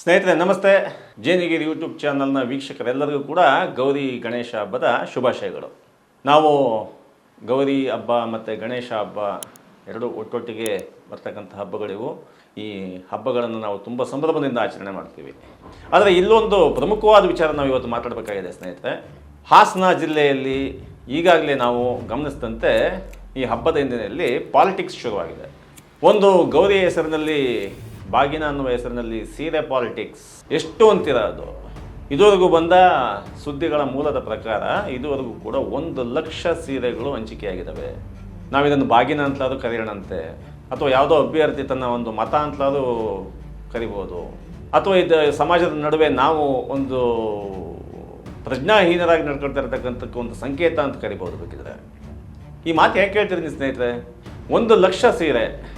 ಸ್ನೇಹಿತರೆ, ನಮಸ್ತೆ. ಜೇನಿಗಿರಿ ಯೂಟ್ಯೂಬ್ ಚಾನಲ್ನ ವೀಕ್ಷಕರೆಲ್ಲರಿಗೂ ಕೂಡ ಗೌರಿ ಗಣೇಶ ಹಬ್ಬದ ಶುಭಾಶಯಗಳು. ನಾವು ಗೌರಿ ಹಬ್ಬ ಮತ್ತು ಗಣೇಶ ಹಬ್ಬ ಎರಡು ಒಟ್ಟೊಟ್ಟಿಗೆ ಬರ್ತಕ್ಕಂಥ ಹಬ್ಬಗಳಿವು. ಈ ಹಬ್ಬಗಳನ್ನು ನಾವು ತುಂಬ ಸಂಭ್ರಮದಿಂದ ಆಚರಣೆ ಮಾಡ್ತೀವಿ. ಆದರೆ ಇಲ್ಲೊಂದು ಪ್ರಮುಖವಾದ ವಿಚಾರ ನಾವು ಇವತ್ತು ಮಾತಾಡಬೇಕಾಗಿದೆ ಸ್ನೇಹಿತರೆ. ಹಾಸನ ಜಿಲ್ಲೆಯಲ್ಲಿ ಈಗಾಗಲೇ ನಾವು ಗಮನಿಸಿದಂತೆ ಈ ಹಬ್ಬದ ಹಿನ್ನೆಲೆಯಲ್ಲಿ ಪಾಲಿಟಿಕ್ಸ್ ಶುರುವಾಗಿದೆ. ಒಂದು ಗೌರಿ ಹೆಸರಿನಲ್ಲಿ ಬಾಗಿನ ಅನ್ನುವ ಹೆಸರಿನಲ್ಲಿ ಸೀರೆ ಪಾಲಿಟಿಕ್ಸ್. ಎಷ್ಟು ಅಂತೀರ ಅದು? ಇದುವರೆಗೂ ಬಂದ ಸುದ್ದಿಗಳ ಮೂಲದ ಪ್ರಕಾರ ಇದುವರೆಗೂ ಕೂಡ ಒಂದು ಲಕ್ಷ ಸೀರೆಗಳು ಹಂಚಿಕೆಯಾಗಿದ್ದಾವೆ. ನಾವಿದನ್ನು ಬಾಗಿನ ಅಂತಲಾದ್ರೂ ಕರೆಯೋಣಂತೆ. ಅಥವಾ ಯಾವುದೋ ಅಭ್ಯರ್ಥಿ ತನ್ನ ಒಂದು ಮತ ಅಂತಲಾದರೂ ಕರಿಬೋದು. ಅಥವಾ ಇದು ಸಮಾಜದ ನಡುವೆ ನಾವು ಒಂದು ಪ್ರಜ್ಞಾಹೀನರಾಗಿ ನಡ್ಕೊಳ್ತಾ ಇರತಕ್ಕಂಥ ಒಂದು ಸಂಕೇತ ಅಂತ ಕರಿಬೋದು ಬೇಕಿದ್ರೆ. ಈ ಮಾತು ಯಾಕೆ ಹೇಳ್ತಿದ್ದೀನಿ ಸ್ನೇಹಿತರೆ? ಒಂದು ಲಕ್ಷ ಸೀರೆ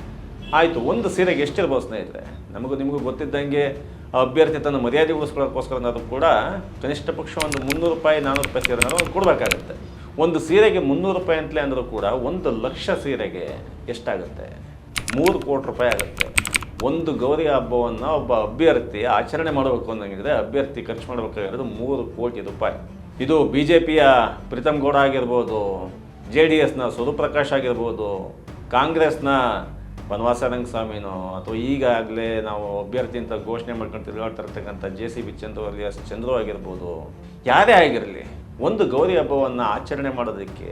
ಆಯಿತು, ಒಂದು ಸೀರೆಗೆ ಎಷ್ಟಿರ್ಬೋದು ಸ್ನೇಹಿತರೆ? ನಮಗೂ ನಿಮಗೂ ಗೊತ್ತಿದ್ದಂಗೆ ಅಭ್ಯರ್ಥಿ ತನ್ನ ಮರ್ಯಾದೆ ಉಳಿಸ್ಕೊಳ್ಳೋಕ್ಕೋಸ್ಕರನಾದ್ರೂ ಕೂಡ ಕನಿಷ್ಠ ಪಕ್ಷ ಒಂದು ಮುನ್ನೂರು ರೂಪಾಯಿ ನಾನ್ನೂರು ರೂಪಾಯಿ ಸೀರೆನಾದ್ರು ಅವ್ರು ಕೊಡಬೇಕಾಗತ್ತೆ. ಒಂದು ಸೀರೆಗೆ ಮುನ್ನೂರು ರೂಪಾಯಿ ಅಂತಲೇ ಅಂದರೂ ಕೂಡ ಒಂದು ಲಕ್ಷ ಸೀರೆಗೆ ಎಷ್ಟಾಗುತ್ತೆ? ಮೂರು ಕೋಟಿ ರೂಪಾಯಿ ಆಗುತ್ತೆ. ಒಂದು ಗೌರಿ ಹಬ್ಬವನ್ನು ಒಬ್ಬ ಅಭ್ಯರ್ಥಿ ಆಚರಣೆ ಮಾಡಬೇಕು ಅನ್ನಂಗಿದ್ರೆ ಅಭ್ಯರ್ಥಿ ಖರ್ಚು ಮಾಡಬೇಕಾಗಿರೋದು ಮೂರು ಕೋಟಿ ರೂಪಾಯಿ. ಇದು ಬಿ ಜೆ ಪಿಯ ಪ್ರೀತಮ್ ಗೌಡ ಆಗಿರ್ಬೋದು, ಜೆ ಡಿ ಎಸ್ನ ಸುರುಪ್ರಕಾಶ್ ಆಗಿರ್ಬೋದು, ಕಾಂಗ್ರೆಸ್ನ ಬನವಾಸ ರಂಗಸ್ವಾಮಿನೋ ಅಥವಾ ಈಗಾಗಲೇ ನಾವು ಅಭ್ಯರ್ಥಿ ಅಂತ ಘೋಷಣೆ ಮಾಡ್ಕೊಂಡು ತಿರುಗಾಡ್ತಾ ಇರ್ತಕ್ಕಂಥ J C B Chandru S Chandru ಆಗಿರ್ಬೋದು, ಯಾರೇ ಆಗಿರಲಿ, ಒಂದು ಗೌರಿ ಹಬ್ಬವನ್ನು ಆಚರಣೆ ಮಾಡೋದಕ್ಕೆ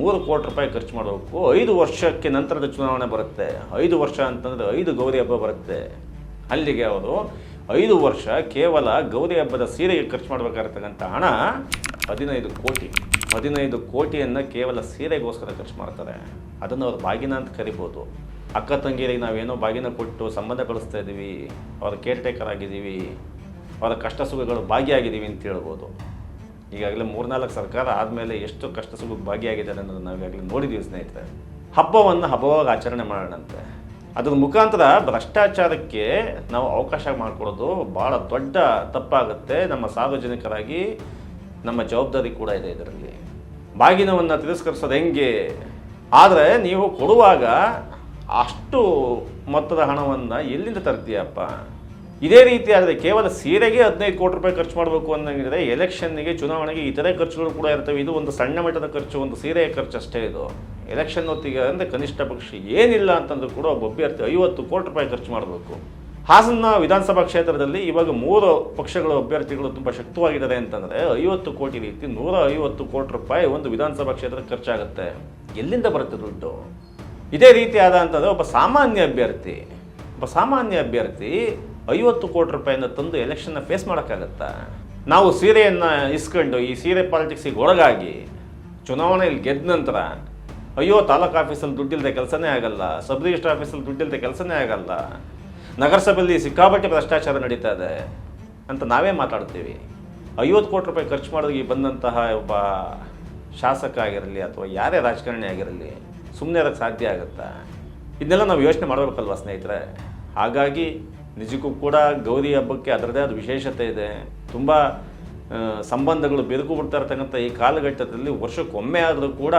ಮೂರು ಕೋಟಿ ರೂಪಾಯಿ ಖರ್ಚು ಮಾಡಬೇಕು. ಐದು ವರ್ಷಕ್ಕೆ ನಂತರದ ಚುನಾವಣೆ ಬರುತ್ತೆ. ಐದು ವರ್ಷ ಅಂತಂದರೆ ಐದು ಗೌರಿ ಹಬ್ಬ ಬರುತ್ತೆ. ಅಲ್ಲಿಗೆ ಅವರು ಐದು ವರ್ಷ ಕೇವಲ ಗೌರಿ ಹಬ್ಬದ ಸೀರೆಗೆ ಖರ್ಚು ಮಾಡಬೇಕಾಗಿರ್ತಕ್ಕಂಥ ಹಣ ಹದಿನೈದು ಕೋಟಿ. ಹದಿನೈದು ಕೋಟಿಯನ್ನು ಕೇವಲ ಸೀರೆಗೋಸ್ಕರ ಖರ್ಚು ಮಾಡ್ತಾರೆ. ಅದನ್ನು ಅವ್ರು ಬಾಗಿನ ಅಂತ ಕರಿಬೋದು. ಅಕ್ಕ ತಂಗಿಯರಿಗೆ ನಾವೇನೋ ಬಾಗಿನ ಕೊಟ್ಟು ಸಂಬಂಧ ಕಳಿಸ್ತಾ ಇದ್ದೀವಿ, ಅವರ ಕೇರ್ ಟೇಕರ್ ಆಗಿದ್ದೀವಿ, ಅವರ ಕಷ್ಟ ಸುಖಗಳು ಭಾಗಿಯಾಗಿದ್ದೀವಿ ಅಂತ ಹೇಳ್ಬೋದು. ಈಗಾಗಲೇ ಮೂರ್ನಾಲ್ಕು ಸರ್ಕಾರ ಆದಮೇಲೆ ಎಷ್ಟು ಕಷ್ಟ ಸುಖಕ್ಕೆ ಭಾಗಿಯಾಗಿದ್ದಾರೆ ಅನ್ನೋದು ನಾವು ಈಗಾಗಲೇ ನೋಡಿದ್ದೀವಿ ಸ್ನೇಹಿತರೆ. ಹಬ್ಬವನ್ನು ಹಬ್ಬವಾಗಿ ಆಚರಣೆ ಮಾಡೋಣಂತೆ. ಅದರ ಮುಖಾಂತರ ಭ್ರಷ್ಟಾಚಾರಕ್ಕೆ ನಾವು ಅವಕಾಶ ಮಾಡಿಕೊಡೋದು ಭಾಳ ದೊಡ್ಡ ತಪ್ಪಾಗುತ್ತೆ. ನಮ್ಮ ಸಾರ್ವಜನಿಕರಾಗಿ ನಮ್ಮ ಜವಾಬ್ದಾರಿ ಕೂಡ ಇದೆ ಇದರಲ್ಲಿ. ಬಾಗಿನವನ್ನು ತಿರಸ್ಕರಿಸೋದು ಹೆಂಗೆ? ಆದರೆ ನೀವು ಕೊಡುವಾಗ ಅಷ್ಟು ಮೊತ್ತದ ಹಣವನ್ನು ಎಲ್ಲಿಂದ ತರ್ತೀಯಪ್ಪ? ಇದೇ ರೀತಿ ಆದರೆ ಕೇವಲ ಸೀರೆಗೆ ಹದಿನೈದು ಕೋಟಿ ರೂಪಾಯಿ ಖರ್ಚು ಮಾಡಬೇಕು ಅನ್ನೋಂಗಿದ್ರೆ ಎಲೆಕ್ಷನ್ನಿಗೆ ಚುನಾವಣೆಗೆ ಇತರೆ ಖರ್ಚುಗಳು ಕೂಡ ಇರ್ತವೆ. ಇದು ಒಂದು ಸಣ್ಣ ಮಟ್ಟದ ಖರ್ಚು, ಒಂದು ಸೀರೆಯ ಖರ್ಚು ಅಷ್ಟೇ ಇದು. ಎಲೆಕ್ಷನ್ ಹೊತ್ತಿಗೆ ಅಂದರೆ ಕನಿಷ್ಠ ಪಕ್ಷ ಏನಿಲ್ಲ ಅಂತಂದ್ರೆ ಕೂಡ ಒಬ್ಬ ಅಭ್ಯರ್ಥಿ ಐವತ್ತು ಕೋಟಿ ರೂಪಾಯಿ ಖರ್ಚು ಮಾಡಬೇಕು. ಹಾಸನ ವಿಧಾನಸಭಾ ಕ್ಷೇತ್ರದಲ್ಲಿ ಇವಾಗ ಮೂರು ಪಕ್ಷಗಳ ಅಭ್ಯರ್ಥಿಗಳು ತುಂಬ ಶಕ್ತವಾಗಿದ್ದಾರೆ ಅಂತಂದರೆ ಐವತ್ತು ಕೋಟಿ ರೀತಿ ನೂರ ಐವತ್ತು ಕೋಟಿ ರೂಪಾಯಿ ಒಂದು ವಿಧಾನಸಭಾ ಕ್ಷೇತ್ರಕ್ಕೆ ಖರ್ಚಾಗುತ್ತೆ. ಎಲ್ಲಿಂದ ಬರುತ್ತೆ ದುಡ್ಡು? ಇದೇ ರೀತಿ ಆದ ಒಬ್ಬ ಸಾಮಾನ್ಯ ಅಭ್ಯರ್ಥಿ. ಒಬ್ಬ ಸಾಮಾನ್ಯ ಅಭ್ಯರ್ಥಿ ಐವತ್ತು ಕೋಟಿ ರೂಪಾಯಿನ ತಂದು ಎಲೆಕ್ಷನ್ನ ಫೇಸ್ ಮಾಡೋಕ್ಕಾಗತ್ತಾ? ನಾವು ಸೀರೆಯನ್ನು ಇಸ್ಕೊಂಡು ಈ ಸೀರೆ ಪಾಲಿಟಿಕ್ಸಿಗೆ ಒಳಗಾಗಿ ಚುನಾವಣೆಯಲ್ಲಿ ಗೆದ್ದ ನಂತರ ಅಯ್ಯೋ ತಾಲೂಕು ಆಫೀಸಲ್ಲಿ ದುಡ್ಡಿಲ್ಲದೆ ಕೆಲಸನೇ ಆಗಲ್ಲ ಸಬ್ ರಿಜಿಸ್ಟರ್ ಆಫೀಸಲ್ಲಿ ದುಡ್ಡಿಲ್ಲದೆ ಕೆಲಸನೇ ಆಗಲ್ಲ, ನಗರಸಭೆಯಲ್ಲಿ ಸಿಕ್ಕಾಪಟ್ಟೆ ಭ್ರಷ್ಟಾಚಾರ ನಡೀತಾ ಇದೆ ಅಂತ ನಾವೇ ಮಾತಾಡ್ತೀವಿ. ಐವತ್ತು ಕೋಟಿ ರೂಪಾಯಿ ಖರ್ಚು ಮಾಡೋದಕ್ಕೆ ಬಂದಂತಹ ಒಬ್ಬ ಶಾಸಕ ಆಗಿರಲಿ ಅಥವಾ ಯಾರೇ ರಾಜಕಾರಣಿ ಆಗಿರಲಿ ಸುಮ್ಮನೆ ಇರೋಕ್ಕೆ ಸಾಧ್ಯ ಆಗುತ್ತಾ? ಇದನ್ನೆಲ್ಲ ನಾವು ಯೋಚನೆ ಮಾಡಬೇಕಲ್ವ ಸ್ನೇಹಿತರೆ? ಹಾಗಾಗಿ ನಿಜಕ್ಕೂ ಕೂಡ ಗೌರಿ ಹಬ್ಬಕ್ಕೆ ಅದರದೇ ಆದ ವಿಶೇಷತೆ ಇದೆ. ತುಂಬ ಸಂಬಂಧಗಳು ಬಿರುಕು ಬಿಡ್ತಾ ಇರ್ತಕ್ಕಂಥ ಈ ಕಾಲಘಟ್ಟದಲ್ಲಿ ವರ್ಷಕ್ಕೊಮ್ಮೆ ಆದರೂ ಕೂಡ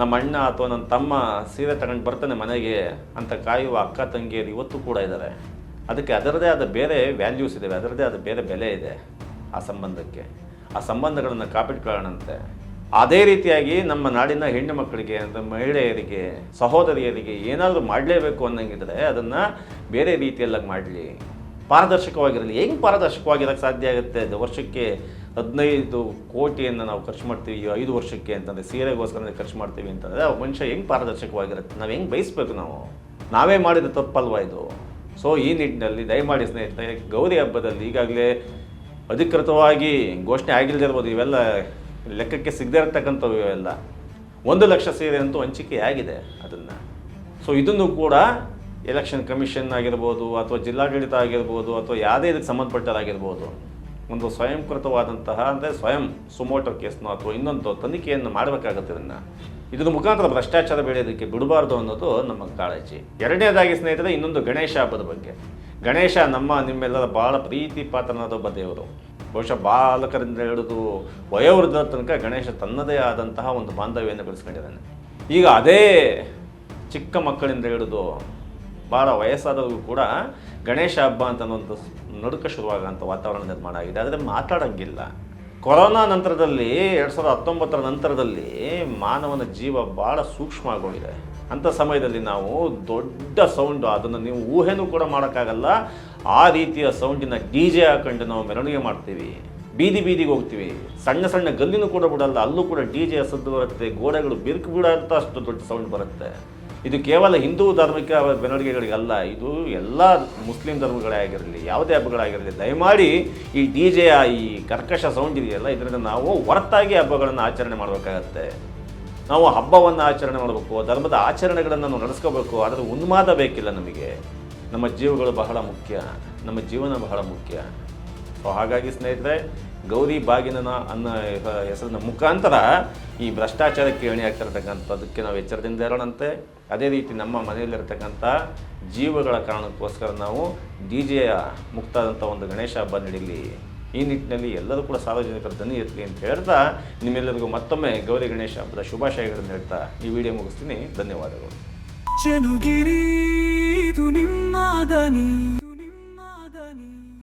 ನಮ್ಮ ಅಣ್ಣ ಅಥವಾ ನನ್ನ ತಮ್ಮ ಸೀರೆ ತಗೊಂಡು ಬರ್ತಾನೆ ಮನೆಗೆ ಅಂತ ಕಾಯುವ ಅಕ್ಕ ತಂಗಿಯರು ಇವತ್ತು ಕೂಡ ಇದ್ದಾರೆ. ಅದಕ್ಕೆ ಅದರದೇ ಆದ ಬೇರೆ ವ್ಯಾಲ್ಯೂಸ್ ಇದ್ದಾವೆ ಅದರದೇ ಆದ ಬೇರೆ ಬೆಲೆ ಇದೆ ಆ ಸಂಬಂಧಕ್ಕೆ. ಆ ಸಂಬಂಧಗಳನ್ನು ಕಾಪಿಟ್ಕೊಳ್ಳೋಣಂತೆ ಅದೇ ರೀತಿಯಾಗಿ ನಮ್ಮ ನಾಡಿನ ಹೆಣ್ಣು ಮಕ್ಕಳಿಗೆ ಅಂದರೆ ಮಹಿಳೆಯರಿಗೆ, ಸಹೋದರಿಯರಿಗೆ ಏನಾದರೂ ಮಾಡಲೇಬೇಕು ಅನ್ನಂಗಿದ್ರೆ ಅದನ್ನು ಬೇರೆ ರೀತಿಯಲ್ಲ ಮಾಡಲಿ. ಪಾರದರ್ಶಕವಾಗಿರಲಿ. ಹೆಂಗೆ ಪಾರದರ್ಶಕವಾಗಿರೋಕ್ಕೆ ಸಾಧ್ಯ ಆಗುತ್ತೆ? ಅದು ವರ್ಷಕ್ಕೆ ಹದಿನೈದು ಕೋಟಿಯನ್ನು ನಾವು ಖರ್ಚು ಮಾಡ್ತೀವಿ ಐದು ವರ್ಷಕ್ಕೆ ಅಂತಂದರೆ ಸೀರೆಗೋಸ್ಕರ ಖರ್ಚು ಮಾಡ್ತೀವಿ ಅಂತಂದರೆ ಆ ಮನುಷ್ಯ ಹೆಂಗೆ ಪಾರದರ್ಶಕವಾಗಿರುತ್ತೆ? ನಾವು ಹೆಂಗೆ ಬಯಸ್ಬೇಕು ನಾವು? ನಾವೇ ಮಾಡಿದ ತಪ್ಪಲ್ವಾ ಇದು? ಸೊ ಈ ನಿಟ್ಟಿನಲ್ಲಿ ದಯಮಾಡಿ ಸ್ನೇಹಿತರೆ, ಗೌರಿ ಹಬ್ಬದಲ್ಲಿ ಈಗಾಗಲೇ ಅಧಿಕೃತವಾಗಿ ಘೋಷಣೆ ಆಗಿಲ್ಲದೆ ಇವೆಲ್ಲ ಲೆಕ್ಕಕ್ಕೆ ಸಿಗದೇ ಇರತಕ್ಕಂಥವು ಇವೆಲ್ಲ. ಒಂದು ಲಕ್ಷ ಸೇರಿ ಅಂತೂ ಹಂಚಿಕೆ ಆಗಿದೆ ಅದನ್ನು. ಸೊ ಇದನ್ನು ಕೂಡ ಎಲೆಕ್ಷನ್ ಕಮಿಷನ್ ಆಗಿರ್ಬೋದು ಅಥವಾ ಜಿಲ್ಲಾಡಳಿತ ಆಗಿರ್ಬೋದು ಅಥವಾ ಯಾವುದೇ ಇದಕ್ಕೆ ಸಂಬಂಧಪಟ್ಟದಾಗಿರ್ಬೋದು ಒಂದು ಸ್ವಯಂಕೃತವಾದಂತಹ ಅಂದರೆ ಸ್ವಯಂ ಸುಮೋಟೋ ಕೇಸ್ನೋ ಅಥವಾ ಇನ್ನೊಂದು ತನಿಖೆಯನ್ನು ಮಾಡಬೇಕಾಗುತ್ತೆ ಇದನ್ನು. ಇದರ ಮುಖಾಂತರ ಭ್ರಷ್ಟಾಚಾರ ಬೆಳೆಯೋದಕ್ಕೆ ಬಿಡಬಾರ್ದು ಅನ್ನೋದು ನಮ್ಮ ಕಾಳಜಿ. ಎರಡನೇದಾಗಿ ಸ್ನೇಹಿತರೆ, ಇನ್ನೊಂದು ಗಣೇಶ ಹಬ್ಬದ ಬಗ್ಗೆ. ಗಣೇಶ ನಮ್ಮ ನಿಮ್ಮೆಲ್ಲರ ಭಾಳ ಪ್ರೀತಿ ಪಾತ್ರನಾದ ಒಬ್ಬ ದೇವರು. ಬಹುಶಃ ಬಾಲಕರಿಂದ ಹಿಡಿದು ವಯೋವೃದ್ಧರ ತನಕ ಗಣೇಶ ತನ್ನದೇ ಆದಂತಹ ಒಂದು ಬಾಂಧವ್ಯವನ್ನು ಬೆಳೆಸ್ಕೊಂಡಿದ್ದಾನೆ. ಈಗ ಅದೇ ಚಿಕ್ಕ ಮಕ್ಕಳಿಂದ ಹಿಡಿದು ಭಾಳ ವಯಸ್ಸಾದವರು ಕೂಡ ಗಣೇಶ ಹಬ್ಬ ಅಂತ ಒಂದು ನಡುಕ ಶುರುವಾಗಂಥ ವಾತಾವರಣ ನಿರ್ಮಾಣ ಆಗಿದೆ. ಆದರೆ ಮಾತಾಡೋಂಗಿಲ್ಲ. ಕೊರೋನಾ ನಂತರದಲ್ಲಿ ಎರಡು ಸಾವಿರದ ಹತ್ತೊಂಬತ್ತರ ನಂತರದಲ್ಲಿ ಮಾನವನ ಜೀವ ಭಾಳ ಸೂಕ್ಷ್ಮ ಆಗೋಗಿದೆ ಅಂಥ ಸಮಯದಲ್ಲಿ ನಾವು ದೊಡ್ಡ ಸೌಂಡು, ಅದನ್ನು ನೀವು ಊಹೆನೂ ಕೂಡ ಮಾಡೋಕ್ಕಾಗಲ್ಲ. ಆ ರೀತಿಯ ಸೌಂಡಿನ ಡಿ ಜೆ ಹಾಕೊಂಡು ನಾವು ಮೆರವಣಿಗೆ ಮಾಡ್ತೀವಿ. ಬೀದಿ ಬೀದಿಗೆ ಹೋಗ್ತೀವಿ. ಸಣ್ಣ ಸಣ್ಣ ಗಲ್ಲಿನೂ ಕೂಡ ಬಿಡಲ್ಲ, ಅಲ್ಲೂ ಕೂಡ ಡಿ ಜೆ ಸದ್ದು ಬರುತ್ತೆ, ಗೋಡೆಗಳು ಬಿರುಕು ಬಿಡೋಂಥ ಅಷ್ಟು ದೊಡ್ಡ ಸೌಂಡ್ ಬರುತ್ತೆ. ಇದು ಕೇವಲ ಹಿಂದೂ ಧಾರ್ಮಿಕ ಮೆರವಣಿಗೆಗಳಿಗಲ್ಲ, ಇದು ಎಲ್ಲ ಮುಸ್ಲಿಂ ಧರ್ಮಗಳೇ ಆಗಿರಲಿ, ಯಾವುದೇ ಹಬ್ಬಗಳಾಗಿರಲಿ. ದಯಮಾಡಿ ಈ ಡಿ ಜೆ ಈ ಕರ್ಕಶ ಸೌಂಡ್ ಇದೆಯಲ್ಲ, ಇದರಿಂದ ನಾವು ಹೊರತಾಗಿ ಹಬ್ಬಗಳನ್ನು ಆಚರಣೆ ಮಾಡಬೇಕಾಗತ್ತೆ. ನಾವು ಹಬ್ಬವನ್ನು ಆಚರಣೆ ಮಾಡಬೇಕು, ಧರ್ಮದ ಆಚರಣೆಗಳನ್ನು ನಾವು ನಡೆಸ್ಕೋಬೇಕು ಅದರ ಉನ್ಮಾದ ಬೇಕಿಲ್ಲ ನಮಗೆ. ನಮ್ಮ ಜೀವಗಳು ಬಹಳ ಮುಖ್ಯ, ನಮ್ಮ ಜೀವನ ಬಹಳ ಮುಖ್ಯ. ಸೊ ಹಾಗಾಗಿ ಸ್ನೇಹಿತರೆ, ಗೌರಿ ಬಾಗಿನನ ಅನ್ನೋ ಹೆಸರಿನ ಮುಖಾಂತರ ಈ ಭ್ರಷ್ಟಾಚಾರಕ್ಕೆ ಎಣೆ ಆಗ್ತಿರ್ತಕ್ಕಂಥದ್ದಕ್ಕೆ ನಾವು ಎಚ್ಚರದಿಂದ ಇರೋಣಂತೆ. ಅದೇ ರೀತಿ ನಮ್ಮ ಮನೆಯಲ್ಲಿರ್ತಕ್ಕಂಥ ಜೀವಗಳ ಕಾರಣಕ್ಕೋಸ್ಕರ ನಾವು ಡಿ ಜೆಯ ಮುಕ್ತಾದಂಥ ಒಂದು ಗಣೇಶ ಹಬ್ಬ ನಡೀಲಿ ಈ ನಿಟ್ಟಿನಲ್ಲಿ ಎಲ್ಲರೂ ಕೂಡ ಸಾರ್ವಜನಿಕರ ಧ್ವನಿ ಎತ್ತಲಿ ಅಂತ ಹೇಳ್ತಾ ನಿಮ್ಮೆಲ್ಲರಿಗೂ ಮತ್ತೊಮ್ಮೆ ಗೌರಿ ಗಣೇಶ ಹಬ್ಬದ ಶುಭಾಶಯಗಳನ್ನು ಹೇಳ್ತಾ ಈ ವಿಡಿಯೋ ಮುಗಿಸ್ತೀನಿ. ಧನ್ಯವಾದಗಳು.